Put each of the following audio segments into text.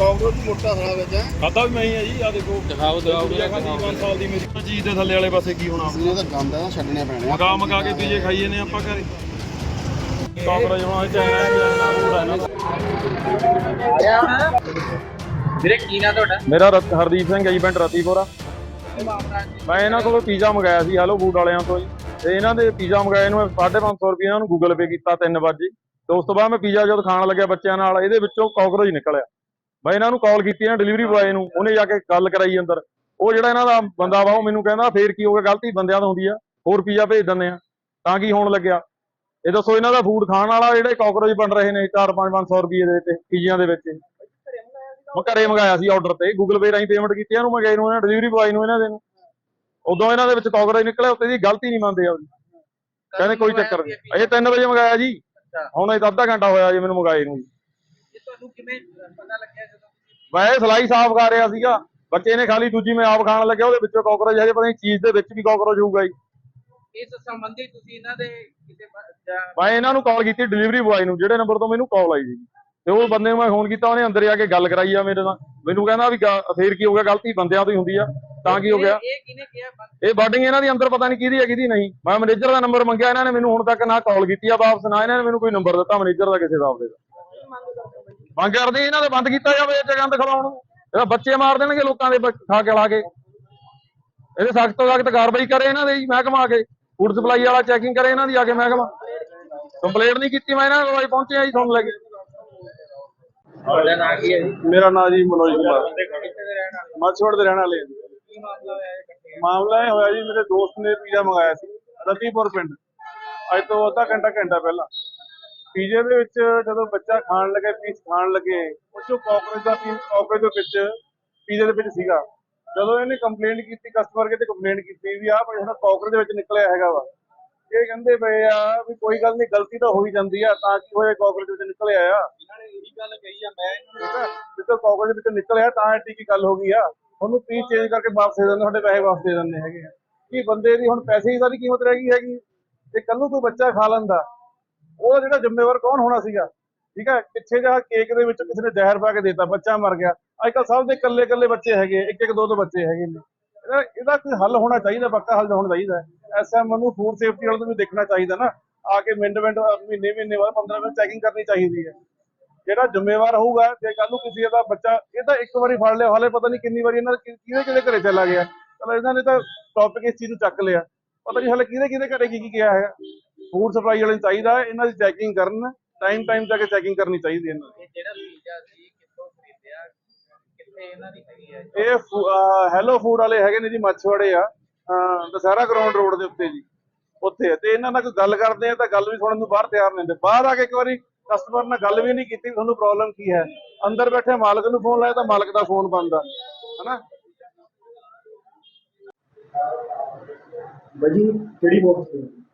ਕਾਂਗਰਸ ਮੋਟਾ ਸਾਲਾ ਵਿੱਚ ਹੈ। ਖਾਦਾ ਵੀ ਮੈਂ ਹੀ ਆ ਜੀ ਆ ਦੇਖੋ। ਦਿਖਾਓ ਦਿਖਾਓ ਪੀਜਾ ਖਾਦੀ 5 ਸਾਲ ਦੀ ਮੇਰੀ ਚੀਜ਼ ਦੇ ਥੱਲੇ ਵਾਲੇ ਪਾਸੇ ਕੀ ਹੋਣਾ ਅਸੀਂ ਤਾਂ ਗੰਦ ਆ ਛੱਡਣੇ ਪੈਣੇ ਆ। ਮਕਾ ਮਕਾ ਕੇ ਪੀਜੇ ਖਾਈਏ ਨੇ ਆਪਾਂ ਘਰੇ। ਕਾਕਰੋਚ ਹੋਣਾ ਚਾਹੀਦਾ ਵੀਰੇ ਕੀ ਨਾ ਤੁਹਾਡਾ? ਮੇਰਾ ਰਤ- ਹਰਦੀਪ ਸਿੰਘ ਹੈ ਜੀ ਪਿੰਡ ਰਤੀਪੁਰਾ। ਮੈਂ ਇਹਨਾਂ ਕੋਲੋਂ ਪੀਜ਼ਾ ਮੰਗਾਇਆ ਸੀ ਹੈਲੋ ਫੂਡ ਵਾਲਿਆਂ ਤੋਂ ਜੀ। ਤੇ ਇਹਨਾਂ ਦੇ ਪੀਜ਼ਾ ਮੰਗਾਏ ਨੂੰ 550 ਰੁਪਏ ਇਹਨਾਂ ਨੂੰ ਗੂਗਲ ਪੇ ਕੀਤਾ 3 ਵਜੇ ਤੇ ਉਸ ਤੋਂ ਬਾਅਦ ਮੈਂ ਪੀਜ਼ਾ ਜਦ ਖਾਣ ਲੱਗਿਆ ਬੱਚਿਆਂ ਨਾਲ ਇਹਦੇ ਵਿੱਚੋਂ ਕਾਕਰੋਚ ਨਿਕਲਿਆ। ਮੈਂ ਇਹਨਾਂ ਨੂੰ ਕਾਲ ਕੀਤੀ ਨਾ ਡਿਲੀਵਰੀ ਬੁਆਏ ਨੂੰ ਉਹਨੇ ਜਾ ਕੇ ਗੱਲ ਕਰਾਈ ਅੰਦਰ। ਉਹ ਜਿਹੜਾ ਇਹਨਾਂ ਦਾ ਬੰਦਾ ਵਾ ਉਹ ਮੈਨੂੰ ਕਹਿੰਦਾ ਫੇਰ ਕੀ ਹੋ ਗਿਆ ਗਲਤੀ ਬੰਦਿਆਂ ਤੋਂ ਹੁੰਦੀ ਆ ਹੋਰ ਪੀਜ਼ਾ ਭੇਜ ਦਿੰਦੇ ਆ ਤਾਂ ਕੀ ਹੋਣ ਲੱਗਿਆ? ਇਹ ਦੱਸੋ ਇਹਨਾਂ ਦਾ ਫੂਡ ਖਾਣ ਵਾਲਾ ਜਿਹੜੇ ਕਾਕਰੋਚ ਬਣ ਰਹੇ ਨੇ 4-5 500 ਰੁਪਏ ਦੇ ਵਿੱਚ ਪੀਜ਼ਿਆਂ ਦੇ ਵਿੱਚ। ਮੈਂ ਘਰੇ ਮੰਗਾਇਆ ਸੀ ਆਰਡਰ ਤੇ ਗੂਗਲ ਪੇ ਰਾਹੀਂ ਪੇਮੈਂਟ ਕੀਤੀ ਇਹਨੂੰ ਮੰਗਾਈ ਨੂੰ ਇਹਨਾਂ ਡਿਲੀਵਰੀ ਬੁਆਏ ਨੂੰ ਇਹਨਾਂ ਦੇ ਨੂੰ। ਉਦੋਂ ਇਹਨਾਂ ਦੇ ਵਿੱਚ ਕਾਕਰੋਚ ਨਿਕਲਿਆ ਉੱਤੇ ਦੀ ਗਲਤੀ ਨਹੀਂ ਮੰਨਦੇ ਆ ਉਹਦੀ। ਕਹਿੰਦੇ ਕੋਈ ਚੱਕਰ ਨਹੀਂ। ਅਜੇ 3 ਵਜੇ ਮੰਗਾਇਆ ਜੀ ਹੁਣ ਇਹ ਅੱਧਾ ਘੰਟਾ ਹੋਇਆ ਜੀ ਮੈਨੂੰ ਮੰਗਾਏ ਨੂੰ ਜੀ। ਇਹ ਤੁਹਾਨੂੰ ਕਿਵੇਂ ਪਤਾ ਲੱਗਿਆ ਜਦੋਂ ਮੈਂ ਇਹ ਸਲਾਈ ਸਾਫ਼ ਕਰ ਰਿਹਾ ਸੀਗਾ। ਬੱਚੇ ਨੇ ਖਾਲੀ ਦੂਜੀ ਮੈਂ ਆਪ ਖਾਣ ਲੱਗਿਆ ਉਹਦੇ ਵਿੱਚੋਂ ਕਾਕਰੋਚ ਹਜੇ ਪਤਾ ਨਹੀਂ ਚੀਜ਼ ਦੇ ਵਿੱਚ ਵੀ ਕਾਕਰੋਚ ਹੋਊਗਾ ਜੀ। ਇਸ ਸੰਬੰਧੀ ਤੁਸੀਂ ਇਹਨਾਂ ਦੇ ਜਾਂ ਮੈਂ ਇਹਨਾਂ ਨੂੰ ਕਾਲ ਕੀਤੀ ਡਿਲੀਵਰੀ ਬੁਆਏ ਨੂੰ ਜਿਹੜੇ ਨੰਬਰ ਤੋਂ ਮੈਨੂੰ ਕਾਲ ਆਈ ਸੀ ਤੇ ਉਹ ਬੰਦੇ ਨੂੰ ਮੈਂ ਫੋਨ ਕੀਤਾ ਉਹਨੇ ਅੰਦਰ ਜਾ ਕੇ ਗੱਲ ਕਰਾਈ ਆ ਮੇਰੇ ਨਾਲ। ਮੈਨੂੰ ਕਹਿੰਦਾ ਵੀ ਫੇਰ ਕੀ ਹੋ ਗਿਆ ਗਲਤੀ ਬੰਦਿਆਂ ਤੋਂ ਹੀ ਹੁੰਦੀ ਆ ਤਾਂ ਕੀ ਹੋ ਗਿਆ? ਇਹ ਕਿਹਨੇ ਕਿਹਾ ਬੰਦ- ਇਹ ਬਾਡਿੰਗ ਇਹਨਾਂ ਦੀ ਅੰਦਰ ਪਤਾ ਨਹੀਂ ਕਿਹਦੀ ਹੈ ਕਿਹਦੀ ਨਹੀਂ। ਮੈਂ ਮੈਨੇਜਰ ਦਾ ਨੰਬਰ ਮੰਗਿਆ ਇਹਨਾਂ ਨੇ ਮੈਨੂੰ ਹੁਣ ਤੱਕ ਨਾ ਕਾਲ ਕੀਤੀ ਆ ਵਾਪਸ ਨਾ ਇਹਨਾਂ ਨੇ ਮੈਨੂੰ ਕੋਈ ਨੰਬਰ ਦਿੱਤਾ ਮੈਨੇਜਰ ਦਾ ਕਿਸੇ ਦਾ ਆਪਦੇ ਦਾ। ਮੰਗ ਕਰਦੇ ਇਹਨਾਂ ਦੇ ਬੰਦ ਕੀਤਾ ਜਾਵੇ ਇਹ ਜਗ੍ਹਾ ਦਿਖਾਉਣ ਨੂੰ। ਇਹਦਾ ਬੱਚੇ ਮਾਰ ਦੇਣਗੇ ਲੋਕਾਂ ਦੇ ਖਾ ਕੇ ਲਾ ਕੇ। ਇਹਦੇ ਸਖਤ ਤੋਂ ਸਖਤ ਕਾਰਵਾਈ ਕਰੇ ਇਹਨਾਂ ਦੇ ਜੀ ਮਹਿਕਮਾ ਆ ਕੇ। ਫੂਡ ਸਪਲਾਈ ਵਾਲਾ ਚੈਕਿੰਗ ਕਰੇ ਇਹਨਾਂ ਦੀ ਆ ਕੇ ਮਹਿਕਮਾ। ਕੰਪਲੇਂਟ ਨਹੀਂ ਕੀਤੀ ਮੈਂ ਇਹਨਾਂ ਕੋਲ ਪਹੁੰਚਿਆ ਜੀ ਤੁਹਾਨੂੰ ਲੈ ਕੇ। ਤੁਹਾਡਾ ਨਾਂ ਕੀ ਹੈ ਜੀ? ਮੇਰਾ ਨਾਮ ਜੀ ਮਨੋਜ ਕੁਮਾਰ। ਕਿੱਥੇ ਦੇ ਰਹਿਣ ਵਾਲੇ ਮੱਛਵੜ ਦੇ ਰਹਿਣ ਵਾਲੇ ਹਾਂ ਜੀ। ਮਾਮਲਾ ਇਹ ਹੋਇਆ ਜੀ ਮੇਰੇ ਦੋਸਤ ਨੇ ਪੀਜ਼ਾ ਮੰਗਾਇਆ ਸੀ ਰਤੀਪੁਰ ਪਿੰਡ। ਅੱਜ ਤੋਂ ਅੱਧਾ ਘੰਟਾ ਘੰਟਾ ਪਹਿਲਾਂ। ਪੀਜ਼ੇ ਦੇ ਵਿੱਚ ਜਦੋਂ ਬੱਚਾ ਖਾਣ ਲੱਗੇ ਪੀਸ ਖਾਣ ਲੱਗੇ ਉਹ ਚੋਂ ਕਾਕਰੋਚ ਦਾ ਪੀਸ ਕਾਕਰੋਚ ਦੇ ਵਿੱਚ ਪੀਜ਼ੇ ਦੇ ਵਿੱਚ ਸੀਗਾ। ਜਦੋਂ ਇਹਨੇ ਕੰਪਲੇਂਟ ਕੀਤੀ ਕਸਟਮਰ ਕੇ ਤੇ ਕੰਪਲੇਂਟ ਕੀਤੀ ਵੀ ਆਹ ਹੁਣ ਕਾਕਰੋਚ ਦੇ ਵਿੱਚ ਨਿਕਲਿਆ ਹੈਗਾ ਵਾ ਇਹ ਕਹਿੰਦੇ ਪਏ ਆ ਵੀ ਕੋਈ ਗੱਲ ਨਹੀਂ ਗਲਤੀ ਤਾਂ ਹੋ ਹੀ ਜਾਂਦੀ ਆ ਤਾਂ ਕੀ ਹੋਇਆ ਕਾਕਰੋਚ ਵਿੱਚ ਨਿਕਲਿਆ ਆ? ਇਹਨਾਂ ਨੇ ਇਹੀ ਗੱਲ ਕਹੀ ਆ ਮੈਂ ਹੈ ਜਿੱਦੋਂ ਕਾਗਜ਼ ਵਿੱਚ ਨਿਕਲਿਆ ਤਾਂ ਐਡੀ ਕੀ ਗੱਲ ਹੋ ਗਈ ਆ। ਉਹਨੂੰ ਪੀਸ ਚੇਂਜ ਕਰਕੇ ਵਾਪਸ ਦੇ ਦਿੰਦੇ ਤੁਹਾਡੇ ਪੈਸੇ ਵਾਪਸ ਦੇ ਦਿੰਦੇ ਹੈਗੇ ਆ। ਕੀ ਬੰਦੇ ਦੀ ਹੁਣ ਪੈਸੇ ਦੀ ਕੀ ਕੀਮਤ ਰਹਿ ਗਈ ਹੈਗੀ। ਤੇ ਕੱਲ ਨੂੰ ਕੋਈ ਬੱਚਾ ਖਾ ਲੈਂਦਾ। ਉਹਦਾ ਜਿਹੜਾ ਜ਼ਿੰਮੇਵਾਰ ਕੌਣ ਹੋਣਾ ਸੀਗਾ? ਠੀਕ ਹੈ ਪਿੱਛੇ ਜਾ ਕੇਕ ਦੇ ਵਿੱਚ ਕਿਸੇ ਨੇ ਜ਼ਹਿਰ ਪਾ ਕੇ ਦਿੱਤਾ, ਬੱਚਾ ਮਰ ਗਿਆ। ਅੱਜ ਕੱਲ ਸਭ ਦੇ ਇਕੱਲੇ ਇਕੱਲੇ ਬੱਚੇ ਹੈਗੇ ਇੱਕ ਇੱਕ ਦੋ ਦੋ ਬੱਚੇ ਹੈਗੇ ਨੇ। ਇਹਦਾ ਕੋਈ ਹੱਲ ਹੋਣਾ ਚਾਹੀਦਾ, ਪੱਕਾ ਹੱਲ ਹੋਣਾ ਚਾਹੀਦਾ। ਐਸਐਮ ਨੂੰ ਫੂਡ ਸੇਫਟੀ ਵਾਲੇ ਨੂੰ ਵੀ ਦੇਖਣਾ ਚਾਹੀਦਾ ਨਾ। ਆ ਕੇ ਮਿੰਟ ਮਿੰਟ ਮਹੀਨੇ ਮਹੀਨੇ ਬਾਅਦ 15 ਮਿੰਟ ਚੈਕਿੰਗ ਕਰਨੀ ਚਾਹੀਦੀ ਹੈ। ਜਿਹੜਾ ਜ਼ਿੰਮੇਵਾਰ ਹੋਊਗਾ, ਜੇ ਕੱਲ ਨੂੰ ਕਿਸੇ ਦਾ ਬੱਚਾ, ਇਹ ਤਾਂ ਇੱਕ ਵਾਰੀ ਫੜ ਲਿਆ, ਹਾਲੇ ਪਤਾ ਨਹੀਂ ਕਿੰਨੀ ਵਾਰੀ ਇਹਨਾਂ ਦੇ ਕਿਹਦੇ ਕਿਹਦੇ ਘਰੇ ਚਲਾ ਗਿਆ। ਚਲੋ ਇਹਨਾਂ ਨੇ ਤਾਂ ਟੌਪਿਕ ਇਸ ਚੀਜ਼ ਨੂੰ ਚੱਕ ਲਿਆ। ਪਤਾ ਨਹੀਂ ਹਾਲੇ ਕਿਹਦੇ ਕਿਹਦੇ ਘਰੇ ਕੀ ਕੀ ਕਿਹਾ ਹੈਗਾ ਫੂਡ ਸਪਲਾਈ ਵਾਲੇ ਨੂੰ ਚਾਹੀਦਾ ਇਹਨਾਂ ਦੀ ਚੈਕਿੰਗ ਕਰਨ ਟਾਈਮ ਟਾਈਮ ਜਾ ਕੇ ਚੈਕਿੰਗ ਕਰਨੀ ਚਾਹੀਦੀ ਹੈ ਇਹਨਾਂ ਇਹ ਜਿਹੜਾ ਪੀਜ਼ਾ ਸੀ ਕਿੱਥੋਂ ਖਰੀਦਿਆ? ਕਿੱਥੇ ਇਹਨਾਂ ਦੀ ਹੈਗੀ ਹੈ? ਦੀ। ਇਹ ਹੈਲੋ ਫੂਡ ਵਾਲੇ ਹੈਗੇ ਨੇ ਜੀ ਮੱਛਵਾੜੇ ਆ ਅਹ ਦਸਹਿਰਾ ਗਰਾਊਂਡ ਰੋਡ ਦੇ ਉੱਤੇ ਜੀ ਉੱਥੇ। ਆ। ਤੇ ਇਹਨਾਂ ਨਾਲ ਕੋਈ ਗੱਲ ਕਰਦੇ ਆ ਤਾਂ ਗੱਲ ਵੀ ਸੁਣਨ ਨੂੰ ਬਾਹਰ ਤਿਆਰ ਨਹੀਂ ਹੁੰਦੇ ਬਾਹਰ ਆ ਕੇ ਇੱਕ ਵਾਰੀ ਕਸਟਮਰ ਨਾਲ ਗੱਲ ਵੀ ਨਹੀਂ ਕੀਤੀ ਵੀ ਤੁਹਾਨੂੰ ਪ੍ਰੋਬਲਮ ਕੀ ਹੈ। ਅੰਦਰ ਬੈਠੇ ਮਾਲਕ ਨੂੰ ਫੋਨ ਲਾਇਆ ਤਾਂ ਮਾਲਕ ਦਾ ਫੋਨ ਬੰਦ ਆ। ਹਨਾ? ਵਜੀ ਕਿਹੜੀ ਬੋਕਸ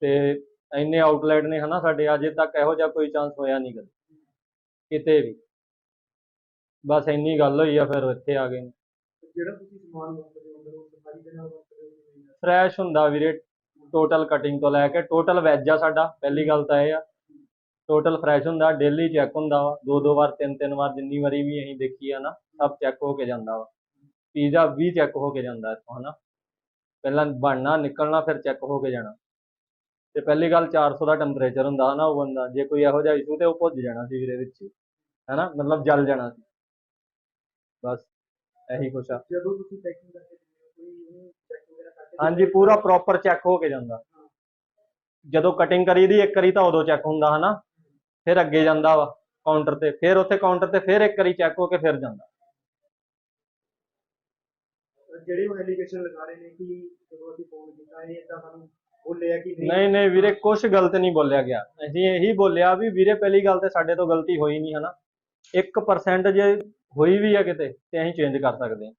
ਤੇ ਇੰਨੇ ਆਊਟਲੈਟ ਨੇ ਹਨਾ ਸਾਡੇ ਅਜੇ ਤੱਕ ਇਹੋ ਜਿਹਾ ਕੋਈ ਚਾਂਸ ਹੋਇਆ ਨਹੀਂ ਕਦੇ। ਕਿਤੇ ਵੀ। ਬਸ ਇੰਨੀ ਗੱਲ ਹੋਈ ਆ ਫਿਰ ਇੱਥੇ ਆ ਗਏ। ਜਿਹੜਾ ਤੁਸੀਂ ਸਮਾਨ ਮੰਗਦੇ ਹੋ ਅੰਦਰ ਉਹ ਸਫ਼ਾਈ ਦੇ ਨਾਲ ਵਰਤਦੇ ਹੋ ਕਿ ਨਹੀਂ? ਫਰੈਸ਼ ਹੁੰਦਾ ਵੀਰੇ ਟੋਟਲ ਕਟਿੰਗ ਤੋਂ ਲੈ ਕੇ ਟੋਟਲ ਵੈਜ ਆ ਸਾਡਾ ਪਹਿਲੀ ਗੱਲ ਤਾਂ ਇਹ ਆ। ਟੋਟਲ ਫਰੈਸ਼ ਹੁੰਦਾ ਡੇਲੀ ਚੈੱਕ ਹੁੰਦਾ ਵਾ। ਦੋ ਦੋ ਵਾਰ ਤਿੰਨ ਤਿੰਨ ਵਾਰ ਜਿੰਨੀ ਵਾਰੀ ਵੀ ਅਸੀਂ ਦੇਖੀ ਆ ਨਾ ਸਭ ਚੈੱਕ ਹੋ ਕੇ ਜਾਂਦਾ ਵਾ। ਪੀਜ਼ਾ ਵੀ ਚੈੱਕ ਹੋ ਕੇ ਜਾਂਦਾ ਇੱਥੋਂ ਹਨਾ। ਪਹਿਲਾਂ ਬਣਨਾ ਨਿਕਲਣਾ ਫਿਰ ਚੈੱਕ ਹੋ ਕੇ ਜਾਣਾ। ਤੇ ਪਹਿਲੀ ਗੱਲ 400 ਦਾ ਟੈਂਪਰੇਚਰ ਹੁੰਦਾ ਹਨਾ ਉਹ ਬੰਦਾ ਜੇ ਕੋਈ ਇਹੋ ਜਿਹਾ ਇਸ਼ੂ ਤੇ ਉਹ ਭੁੱਜ ਜਾਣਾ ਸੀ ਵੀਰੇ ਵਿੱਚ ਹਨਾ? ਮਤਲਬ ਜਲ ਜਾਣਾ ਸੀ। ਬਸ ਇਹੀ ਕੁਛ ਆ। ਜਦੋਂ ਤੁਸੀਂ ਪੈਕਿੰਗ ਕਰਕੇ ਕੋਈ ਚੈੱਕ ਵਗੈਰਾ ਕਰਕੇ ਹਾਂਜੀ ਪੂਰਾ ਪ੍ਰੋਪਰ ਚੈੱਕ ਹੋ ਕੇ ਜਾਂਦਾ। ਜਦੋਂ ਕਟਿੰਗ ਕਰੀਦੀ ਇੱਕ ਵਾਰੀ ਤਾਂ ਉਦੋਂ ਚੈੱਕ ਹੁੰਦਾ ਹਨਾ? ਫਿਰ ਅੱਗੇ ਜਾਂਦਾ ਵਾ ਕਾਊਂਟਰ ਤੇ ਫਿਰ ਉੱਥੇ ਕਾਊਂਟਰ ਤੇ ਫਿਰ ਇੱਕ ਵਾਰੀ ਚੈੱਕ ਹੋ ਕੇ ਫਿਰ ਜਾਂਦਾ। ਜਿਹੜੇ ਉਹ ਐਲੀਗੇਸ਼ਨ ਲਗਾ ਰਹੇ ਨੇ ਕਿ ਜਦੋਂ ਅਸੀਂ ਫੋਨ ਕੀਤਾ ਇਹ ਇਦਾਂ ਸਾਨੂੰ ਬੋਲਿਆ ਕਿ ਨਹੀਂ? ਨਹੀਂ ਵੀਰੇ ਕੁਝ ਗਲਤ ਨਹੀਂ ਬੋਲਿਆ ਗਿਆ। ਅਸੀਂ ਇਹੀ ਬੋਲਿਆ ਵੀ ਵੀਰੇ, ਪਹਿਲੀ ਗੱਲ ਤੇ ਸਾਡੇ ਤੋਂ ਗਲਤੀ ਹੋਈ ਨਹੀਂ ਹਨਾ। 1% ਜੇ ਹੋਈ ਵੀ ਆ ਕਿਤੇ, ਤੇ ਅਸੀਂ ਚੇਂਜ ਕਰ ਸਕਦੇ ਹਾਂ।